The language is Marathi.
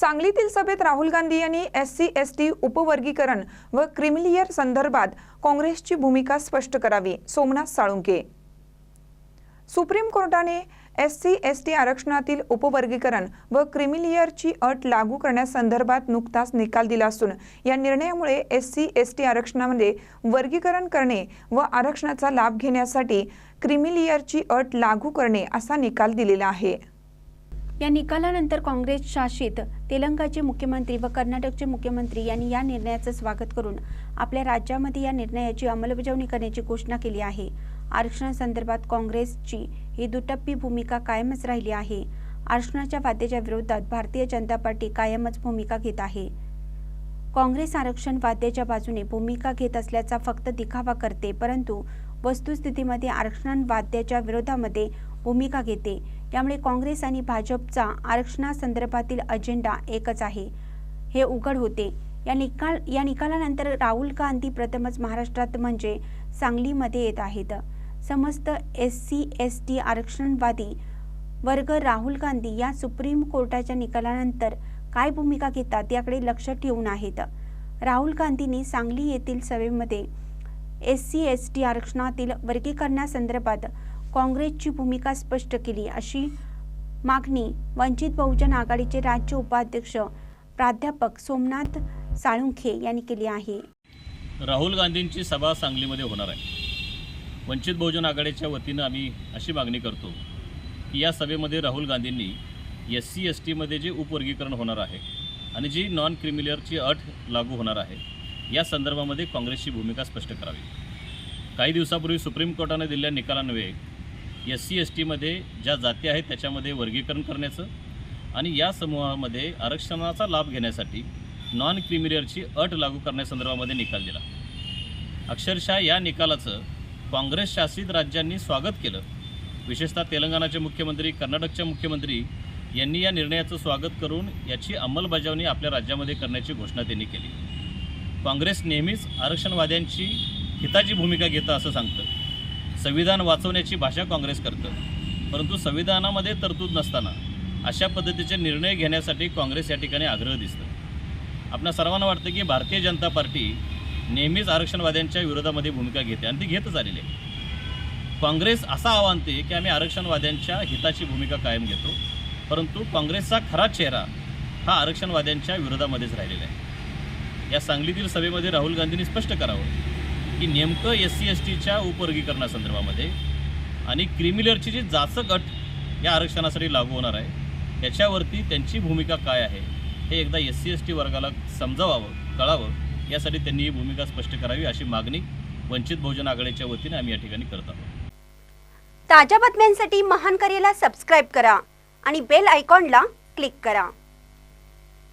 सांगलीतील सभेत राहुल गांधी यांनी एस सी एस टी उपवर्गीकरण व क्रिमिलियर संदर्भात काँग्रेसची भूमिका स्पष्ट करावी. सोमनाथ साळुंके. सुप्रीम कोर्टाने एस सी एस टी आरक्षणातील उपवर्गीकरण व क्रिमिलियरची अट लागू करण्यासंदर्भात नुकताच निकाल दिला असून या निर्णयामुळे एस सी एस टी आरक्षणामध्ये वर्गीकरण करणे व आरक्षणाचा लाभ घेण्यासाठी क्रिमिलियरची अट लागू करणे असा निकाल दिलेला आहे. या निकालानंतर काँग्रेस शासित तेलंगाचे मुख्यमंत्री व कर्नाटकचे मुख्यमंत्री यांनी या निर्णयाचं स्वागत करून आपल्या राज्यामध्ये या निर्णयाची अंमलबजावणी करण्याची घोषणा केली आहे. आरक्षणासंदर्भात काँग्रेसची ही दुटप्पी भूमिका कायमच राहिली आहे. आरक्षणाच्या वाद्याच्या विरोधात भारतीय जनता पार्टी कायमच भूमिका घेत आहे. काँग्रेस आरक्षण वाद्याच्या बाजूने भूमिका घेत असल्याचा फक्त दिखावा करते परंतु वस्तुस्थितीमध्ये आरक्षणवाद्याच्या विरोधामध्ये भूमिका घेते. त्यामुळे काँग्रेस आणि भाजपचा आरक्षणासंदर्भातील अजेंडा एकच आहे. हे उघड होते. या निकाल या निकालानंतर राहुल गांधी प्रथमच महाराष्ट्रात म्हणजे सांगलीमध्ये येत आहेत. समस्त एस सी एस टी आरक्षणवादी वर्ग राहुल गांधी या सुप्रीम कोर्टाच्या निकालानंतर काय भूमिका घेतात याकडे लक्ष ठेवून आहेत. राहुल गांधींनी सांगली येथील सभेमध्ये एस सी एस टी आरक्षणातील वर्गीकरणासंदर्भात काँग्रेसची भूमिका स्पष्ट केली. अशी मागणी वंचित बहुजन आघाडीचे राज्य उपाध्यक्ष प्राध्यापक सोमनाथ साळुंखे यांनी केली आहे. राहुल गांधींची सभा सांगलीमध्ये होणार आहे. वंचित बहुजन आघाडीच्या वतीनं आम्ही अशी मागणी करतो की या सभेमध्ये राहुल गांधींनी एस सी एस टीमध्ये जे उपवर्गीकरण होणार आहे आणि जी नॉन क्रिमिलियरची अट लागू होणार आहे या संदर्भामध्ये काँग्रेसची भूमिका स्पष्ट करावी. काही दिवसापूर्वी सुप्रीम कोर्टाने दिलेल्या निकालान्वये एस सी एस टीमध्ये ज्या जाती आहेत त्याच्यामध्ये वर्गीकरण करण्याचं आणि या समूहामध्ये आरक्षणाचा लाभ घेण्यासाठी नॉन क्रिमिलियरची अट लागू करण्यासंदर्भामध्ये निकाल दिला. अक्षरशः या निकालाचं काँग्रेस शासित राज्यांनी स्वागत केलं. विशेषतः तेलंगणाचे मुख्यमंत्री कर्नाटकचे मुख्यमंत्री यांनी या निर्णयाचं स्वागत करून याची अंमलबजावणी आपल्या राज्यामध्ये करण्याची घोषणा त्यांनी केली. काँग्रेस नेहमीच आरक्षणवाद्यांची हिताची भूमिका घेतं असं सांगतं. संविधान वाचवण्याची भाषा काँग्रेस करतं. परंतु संविधानामध्ये तरतूद नसताना अशा पद्धतीचे निर्णय घेण्यासाठी काँग्रेस या ठिकाणी आग्रह दिसतं आपल्या सर्वांना वाटतं की भारतीय जनता पार्टी नेहमीच आरक्षणवाद्यांच्या विरोधामध्ये भूमिका घेते आणि ती घेतच आलेली आहे. काँग्रेस असा आव्हान ते की आम्ही आरक्षणवाद्यांच्या हिताची भूमिका कायम घेतो परंतु काँग्रेसचा खरा चेहरा हा आरक्षणवाद्यांच्या विरोधामध्येच राहिलेला आहे. या सांगलीतील सभेमध्ये राहुल गांधींनी स्पष्ट करावं की नेमकं एस सी एस टीच्या उपवर्गीकरणासंदर्भामध्ये आणि क्रिमिलरची जी जाचक अट या आरक्षणासाठी लागू होणार आहे याच्यावरती त्यांची भूमिका काय आहे हे एकदा एस सी एस टी वर्गाला समजावावं कळावं यासाठी त्यांनी ही भूमिका स्पष्ट करावी अशी मागणी वंचित बहुजन आघाडीच्या वतीने आम्ही या ठिकाणी करत आहोत. ताज्या बातम्यांसाठी महान करेला सबस्क्राईब करा आणि बेल आयकॉनला क्लिक करा.